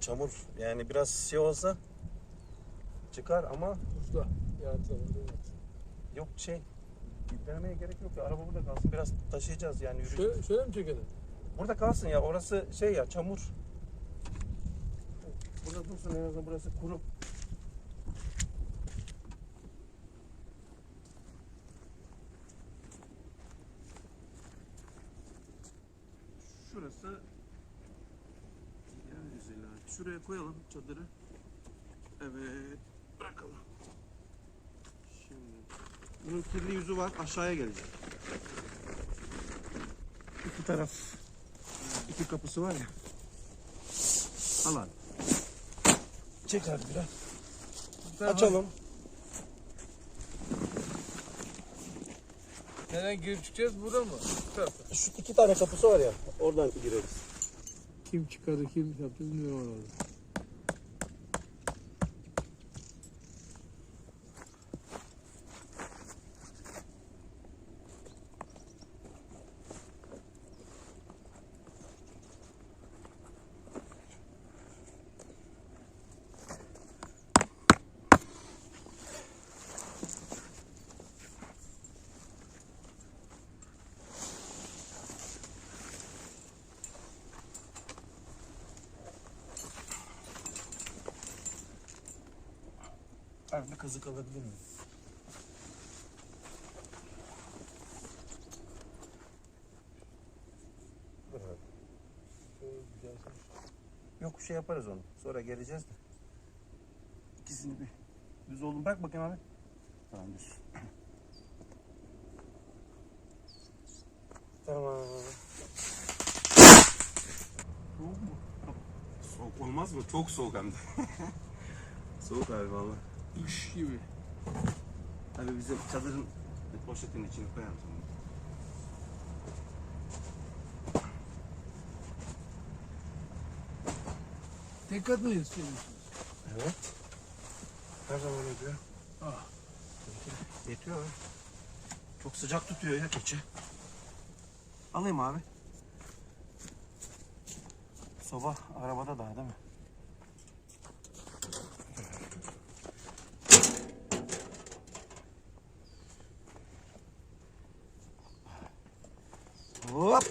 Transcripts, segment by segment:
çamur yani biraz şey olsa çıkar ama Usta. Yarın evet. yok şey denemeye gerek yok ya araba burada kalsın biraz taşıyacağız yani yürü. Şöyle, şöyle mi çekelim? Burada kalsın ya orası şey ya çamur. Burada dursun en azından burası kuru. Şurası. Şuraya koyalım çadırı. Evet. Bırakalım. Şimdi bunun kirli yüzü var aşağıya gelecek. İki taraf iki kapısı var ya. Al abi. Çek abi biraz. Açalım. Nereden girip çıkacağız? Buradan mı? Tarafta. Şu iki tane kapısı var ya. Oradan gireriz. Kim çıkardı, kim yaptı bilmiyorum orada. Abi bir kazık alabilir miyim? Yok şey yaparız onu. Sonra geleceğiz de. İkisini bir düz oldum. Bak bakayım abi. Tamam düz. tamam. Soğuk mu? Soğuk olmaz mı? Çok soğuk hem de. soğuk abi valla. Kış gibi. Abi bize çadırın poşetin içine koyar mısın? Tek kat mı istiyorsunuz? Evet. Her zaman ediyor. Ah. Yetiyor abi. Çok sıcak tutuyor ya keçi. Alayım abi. Soba arabada daha değil mi? Hop.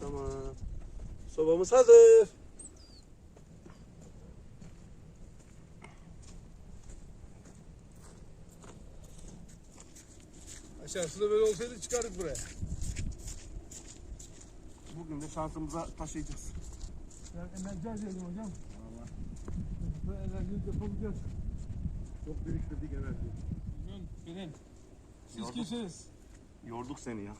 Tamam. Sobamız hazır. Aşağısı da böyle olsaydı çıkardık buraya. Bugün de şansımıza taşıyacağız. Enerji harcadım hocam. Valla. Bu enerjiyi yapabileceğiz. Çok biriktirdik enerji. Bugün benim. Siz Yorduk. kimsiniz? Yorduk seni ya.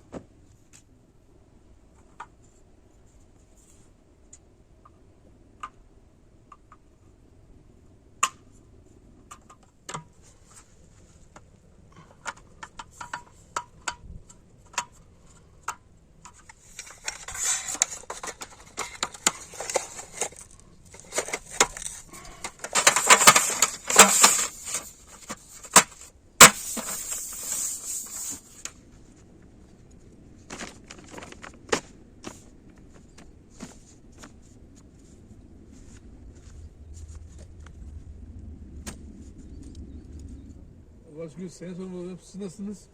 Seni sormalı hocam. Siz nasılsınız?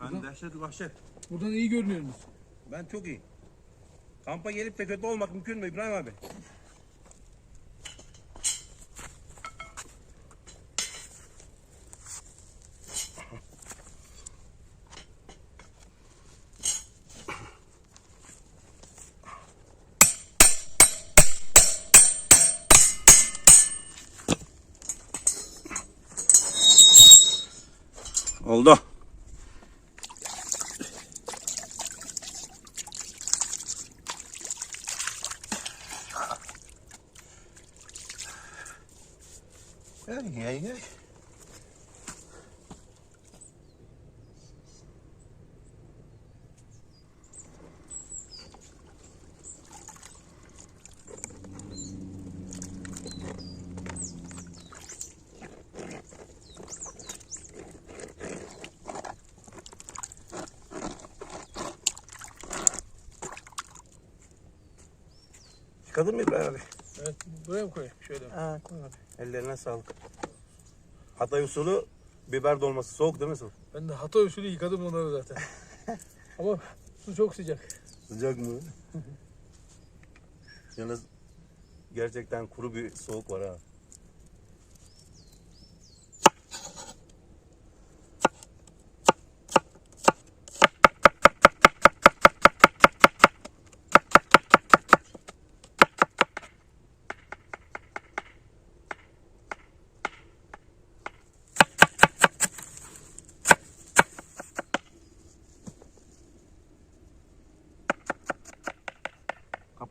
Ben Buradan- dehşet vahşet. Buradan iyi görünüyorsunuz. Ben çok iyi. Kampa gelip de kötü olmak mümkün mü İbrahim abi? Gel gel gel. Yıkadın mı İbrahim abi? Evet, buraya mı koyalım? Şöyle. Ha koy abi. Ellerine sağlık. Hatay usulü biber dolması soğuk değil mi su? Ben de hata usulü yıkadım onları zaten. Ama su çok sıcak. Sıcak mı? Yalnız gerçekten kuru bir soğuk var ha.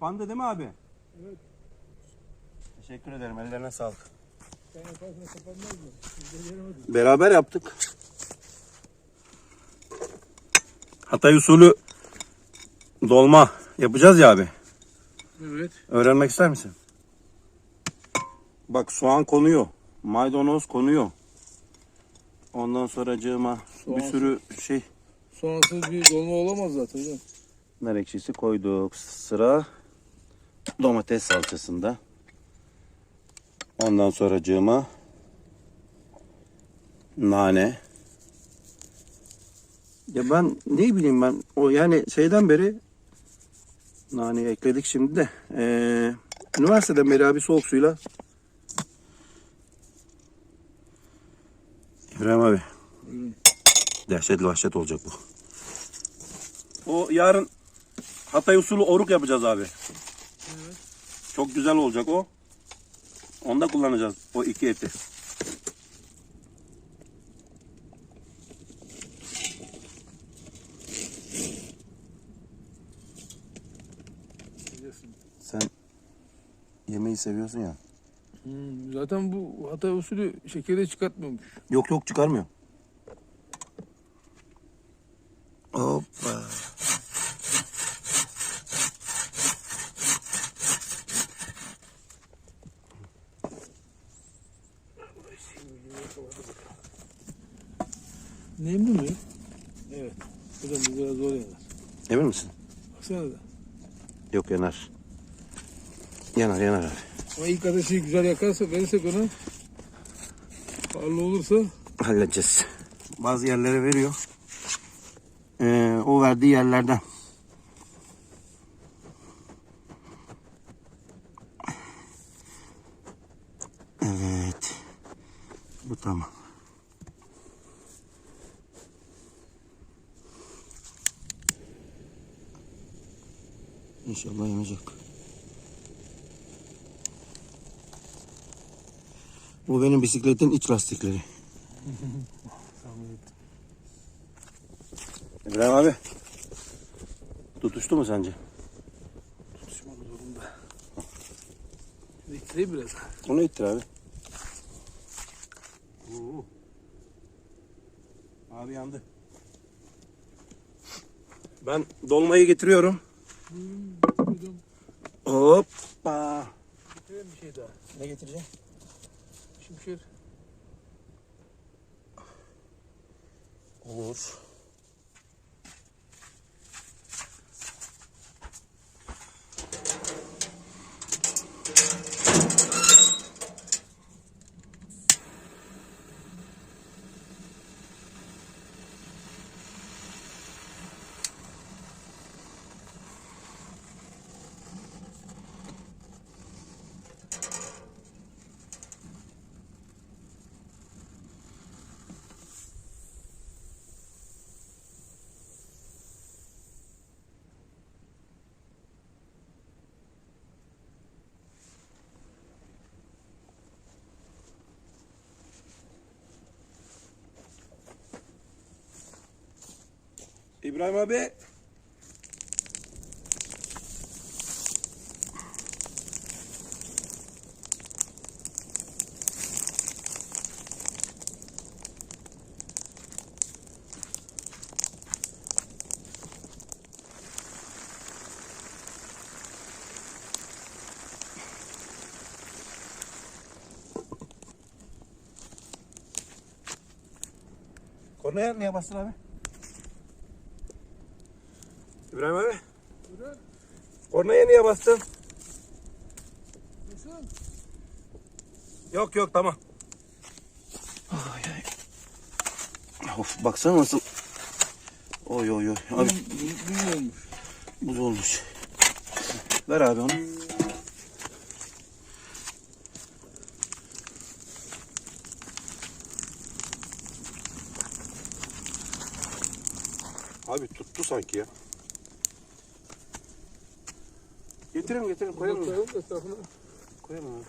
Kapandı değil mi abi? Evet. Teşekkür ederim. Ellerine sağlık. Sen yaparsan kapanmaz mı? Biz de göremedik. Beraber yaptık. Hatay usulü dolma yapacağız ya abi. Evet. Öğrenmek ister misin? Bak soğan konuyor. Maydanoz konuyor. Ondan sonra cığıma bir sürü şey Soğansız bir dolma olamaz zaten hocam. nar ekşisi koyduk. Sıra domates salçasında. Ondan sonra cığıma nane. Ya ben ne bileyim ben o yani şeyden beri naneyi ekledik şimdi de eee üniversiteden beri abi soğuk suyla İbrahim abi Buyurun. dehşetli vahşet olacak bu. O yarın Hatay usulü oruk yapacağız abi. Çok güzel olacak o. Onda kullanacağız o iki eti. Sen yemeği seviyorsun ya. Hmm, zaten bu hata usulü şekeri çıkartmıyormuş. Yok yok çıkarmıyor. Hoppa. Nemli mi? Evet. Hocam bu biraz zor yanar. Emin misin? Baksana da. Yok yanar. Yanar yanar abi. Ama ilk ateşi güzel yakarsa verirsek ona pahalı olursa halledeceğiz. Bazı yerlere veriyor. Ee, o verdiği yerlerden. Evet. Bu tamam. İnşallah yanacak. Bu benim bisikletin iç lastikleri. İbrahim abi. Tutuştu mu sence? tutuşmak zorunda. Bekleyin biraz. Onu ittir abi. Abi yandı. Ben dolmayı getiriyorum. Hocam Hoppa. getirelim bir şey daha. Ne getireceğim? Şimşir. Olur. İbrahim abi. Kornaya niye bastın abi? İbrahim abi. Buyurun. Kornaya niye bastın? Baksın. Yok yok tamam. Ay, ay. Of baksana nasıl. Oy oy oy. Abi Büyük olmuş. buz olmuş. Ver abi onu. Abi tuttu sanki ya. Getirin getirin koyalım. mı? Koyalım da etrafına. Koyalım abi.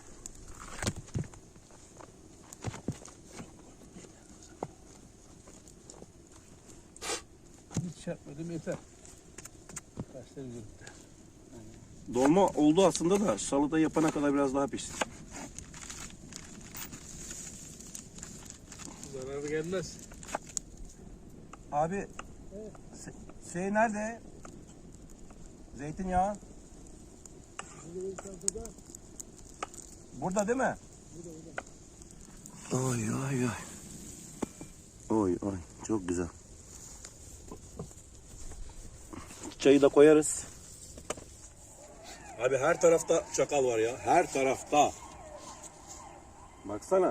Hiç çarpmadım yeter. Taşlar üzerinde. Dolma oldu aslında da salata yapana kadar biraz daha pişsin. Zararı gelmez. Abi şey nerede? Zeytinyağı. Burada değil mi? Oy oy oy. Oy oy çok güzel. Çayı da koyarız. Abi her tarafta çakal var ya. Her tarafta. Baksana.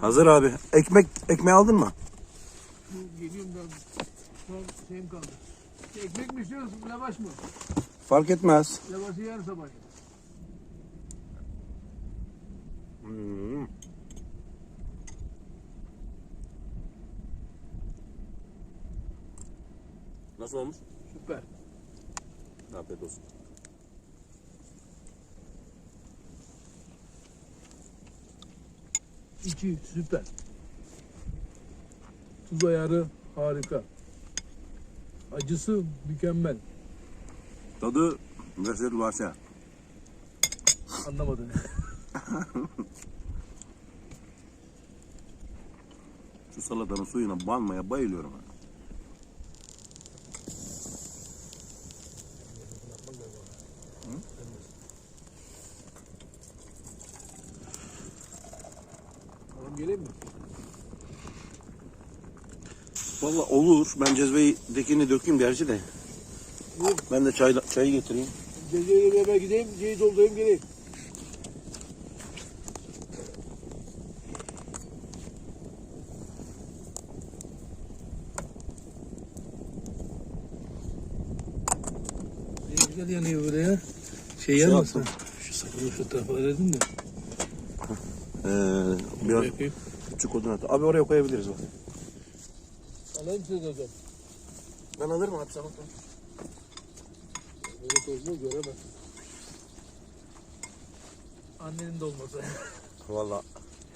Hazır abi. Ekmek ekmeği aldın mı? Geliyorum ben. Son şeyim kaldı. Ekmek mi istiyorsun? Lavaş mı? Fark etmez. Lavaşı yer sabah. Hmm. Nasıl olmuş? Süper. Afiyet olsun. İçi süper. Tuz ayarı harika. Acısı mükemmel. Tadı lezzet varsa. Anlamadım. Şu salatanın suyuna banmaya bayılıyorum. ben. Geleyim mi? Valla olur. Ben cezvedekini dökeyim gerçi de. Yok. Ben de çay, çayı getireyim. Geceyle beraber gideyim, ceyi doldurayım geleyim. Ne güzel yanıyor böyle ya. Şey yanmasın. yaptım. Şu sapını şu tarafa dedim de. Ee, biraz Yapayım. küçük odun at. Abi oraya koyabiliriz bak. Alayım size hocam. Ben alırım abi salata. Böyle tozlu göremez. Annenin de olmasa. Valla.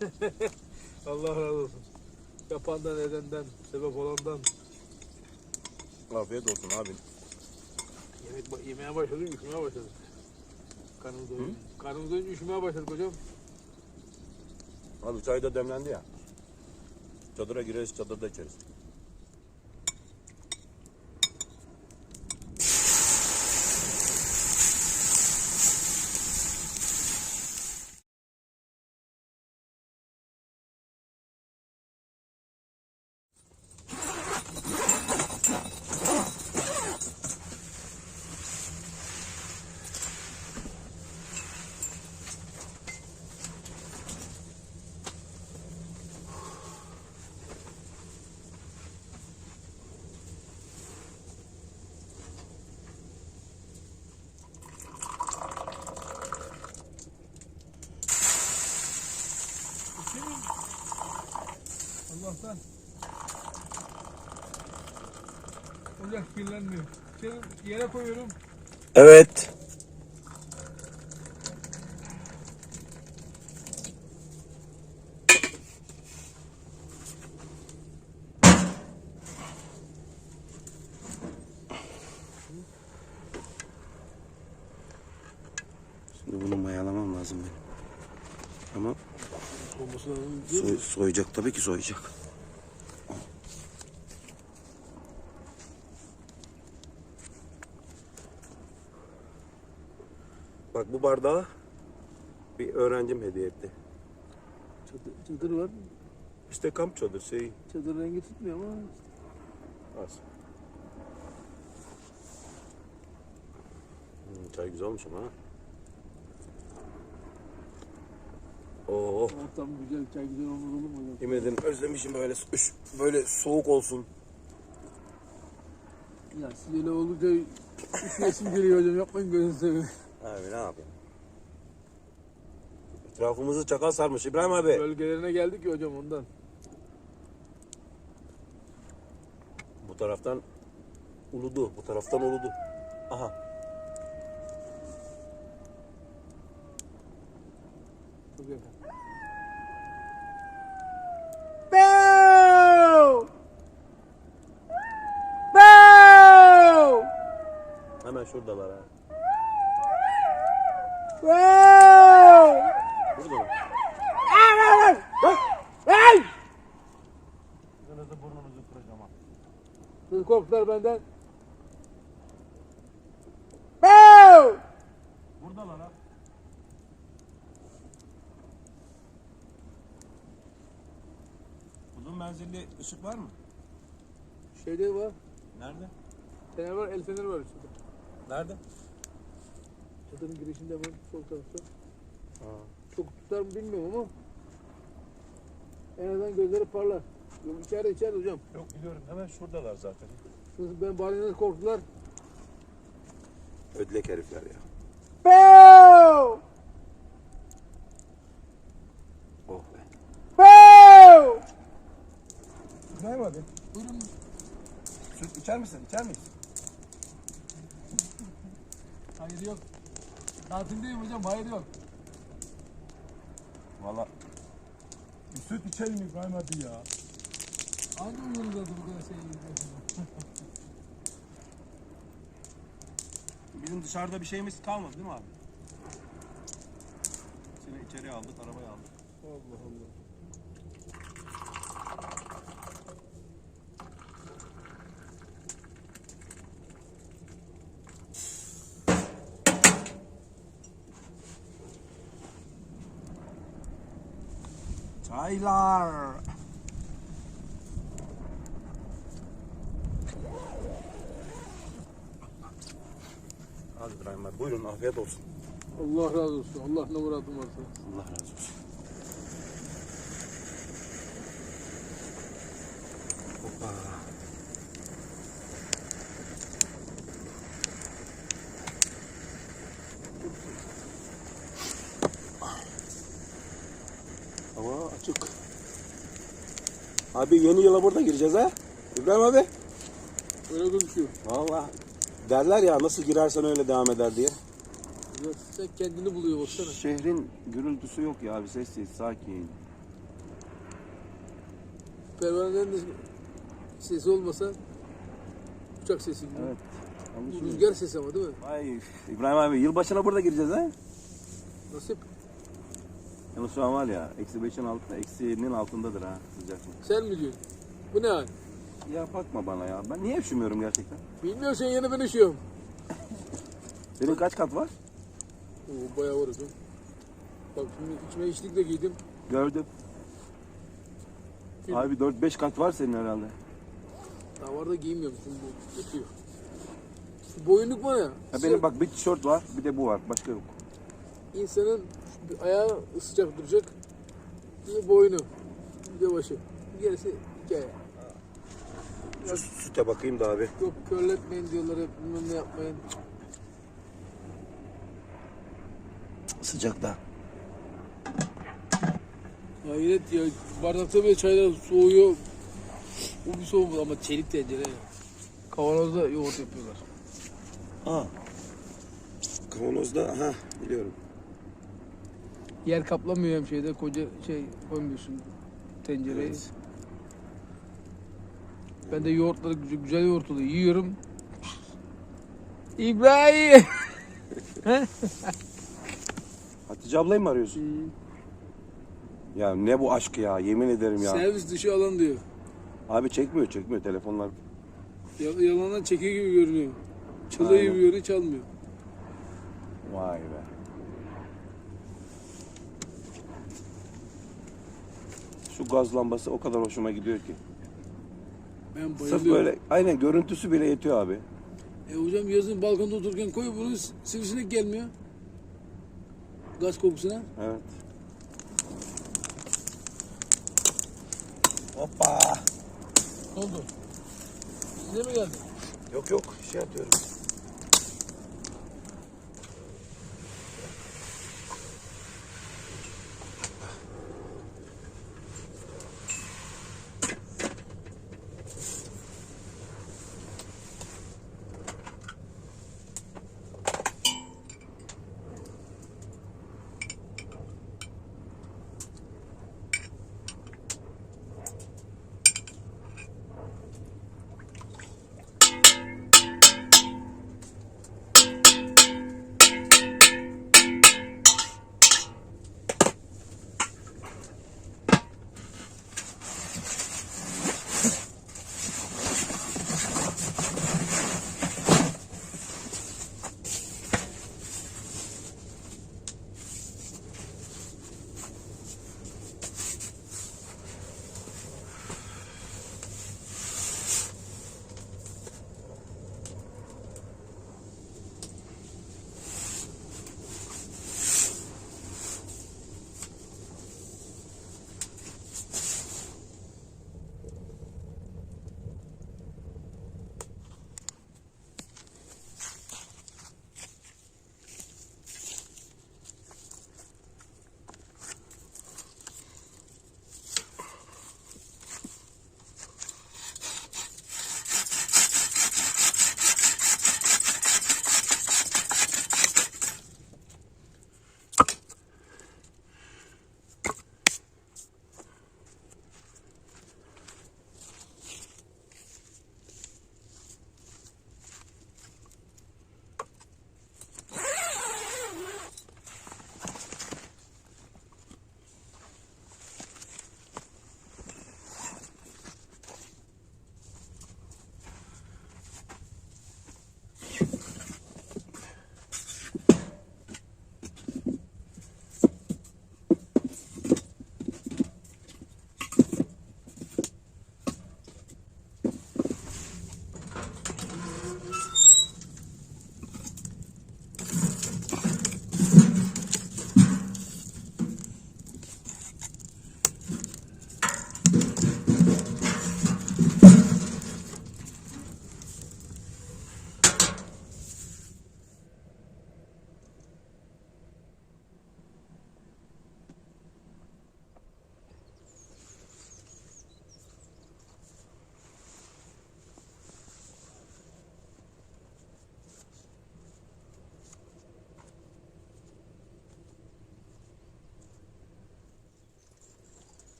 Allah razı olsun. Yapandan edenden, sebep olandan. Afiyet olsun abi. Yemek yemeye başladım, üşümeye başladım. Karnımız doyunca. Karnımız doyunca üşümeye başladık hocam. Abi çay da demlendi ya. Çadıra gireriz, çadırda içeriz. Allah'tan ocak kirlenmiyor. Şimdi yere koyuyorum. Evet. Soyacak tabii ki soyacak. Bak bu bardağı bir öğrencim hediye etti. Çadır, çadır var. İşte kamp çadır şey Çadır rengi tutmuyor ama. az. Hmm, çay güzel olmuş ama ha. Oo, Ortam güzel, çay güzel olmaz olur mu yemin ederim özlemişim böyle üş- böyle soğuk olsun. Ya öyle olunca üşüyesim geliyor hocam. Yapmayın gözünü seveyim. Abi ne yapayım? Etrafımızı çakal sarmış İbrahim abi. Bölgelerine geldik ya hocam ondan. Bu taraftan uludu, bu taraftan uludu. Aha. Çok yakın. Hemen şuradalar ha. Burada mı? Ağzınızı burnunuzu kıracağım ha. Siz korktular benden. Buradalar ha. Uzun menzilli ışık var mı? Şeyde var. Nerede? Fener var, el feneri var üstünde. Nerede? Çadırın girişinde var, sol tarafta. Ha. Çok tutar mı bilmiyorum ama. En azından gözleri parlar. Yok içeride içeride hocam. Yok biliyorum hemen şuradalar zaten. Siz ben bari nasıl korktular. Ödlek herifler ya. Oh be. İbrahim abi. Buyurun. Süt içer misin? İçer miyiz? Hayır yok. Tatildeyim hocam, hayır yok. Valla. Bir süt içelim İbrahim abi ya. Hangi uyuyoruz adı bu kadar şey? Bizim dışarıda bir şeyimiz kalmadı değil mi abi? Seni içeriye aldık, arabaya aldık. Allah Allah. Çaylar. Hadi İbrahim abi buyurun afiyet olsun. Allah razı olsun. Allah ne muradın varsa. Allah razı olsun. Hoppa. Abi yeni yıla burada gireceğiz ha? İbrahim abi. Öyle gözüküyor. Valla derler ya nasıl girersen öyle devam eder diye. Ya sen kendini buluyor baksana. Şehrin gürültüsü yok ya abi sessiz sakin. Pervanelerin de sesi olmasa uçak sesi gibi. Evet. Bu rüzgar sesi ama değil mi? Vay İbrahim abi yılbaşına burada gireceğiz ha? Nasip. Yalnız şu an var ya eksi beşin altında, eksinin altındadır ha sıcaklık. Sen mi diyorsun? Bu ne hal? Ya bakma bana ya. Ben niye üşümüyorum gerçekten? Bilmiyorsan yine ben üşüyorum. Senin kaç kat var? Oo bayağı var hocam. Bak şimdi içime içlik de giydim. Gördüm. Kim? Abi 4-5 kat var senin herhalde. Daha var da giymiyorum şimdi bu yetiyor. Şu boyunluk var ya. Ya benim bak bir tişört var bir de bu var. Başka yok. insanın ayağı sıcak duracak. Bir boynu. Bir de başı. Gerisi hikaye. Şu süte bakayım da abi. Yok körletmeyin diyorlar hep bilmem ne yapmayın. Sıcakta. Hayret ya bardakta bile çaylar soğuyor. O bir soğumaz ama çelik tencere. Kavanozda yoğurt yapıyorlar. Aa. Kavanozda ha biliyorum. Yer kaplamıyor hem şeyde koca şey koymuyorsun tencereye. Evet. Ben de yoğurtları güzel, güzel yoğurt oluyor. Yiyorum. İbrahim. Hatice ablayı mı arıyorsun? Ya ne bu aşk ya yemin ederim ya. Servis dışı alan diyor. Abi çekmiyor çekmiyor telefonlar. Yal- Yalandan çekiyor gibi görünüyor. Çalıyor Aynen. gibi görünüyor çalmıyor. Vay be. Şu gaz lambası o kadar hoşuma gidiyor ki. Ben Sırf bayılıyorum. böyle aynen görüntüsü bile yetiyor abi. E hocam yazın balkonda otururken koy bunu sivrisinek gelmiyor. Gaz kokusuna. Evet. Hoppa. Ne oldu? Size mi geldi? Yok yok şey atıyorum.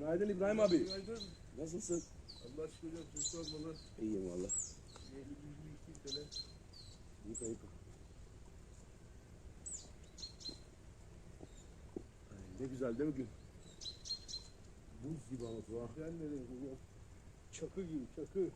Günaydın İbrahim abi. Nasılsın? Allah aşkına hocam siz sormalı. İyiyim valla. Yıka yıka. Ne güzel değil mi gün? Buz gibi ama su ha. Ben koyuyorum? Çakı gibi çakı.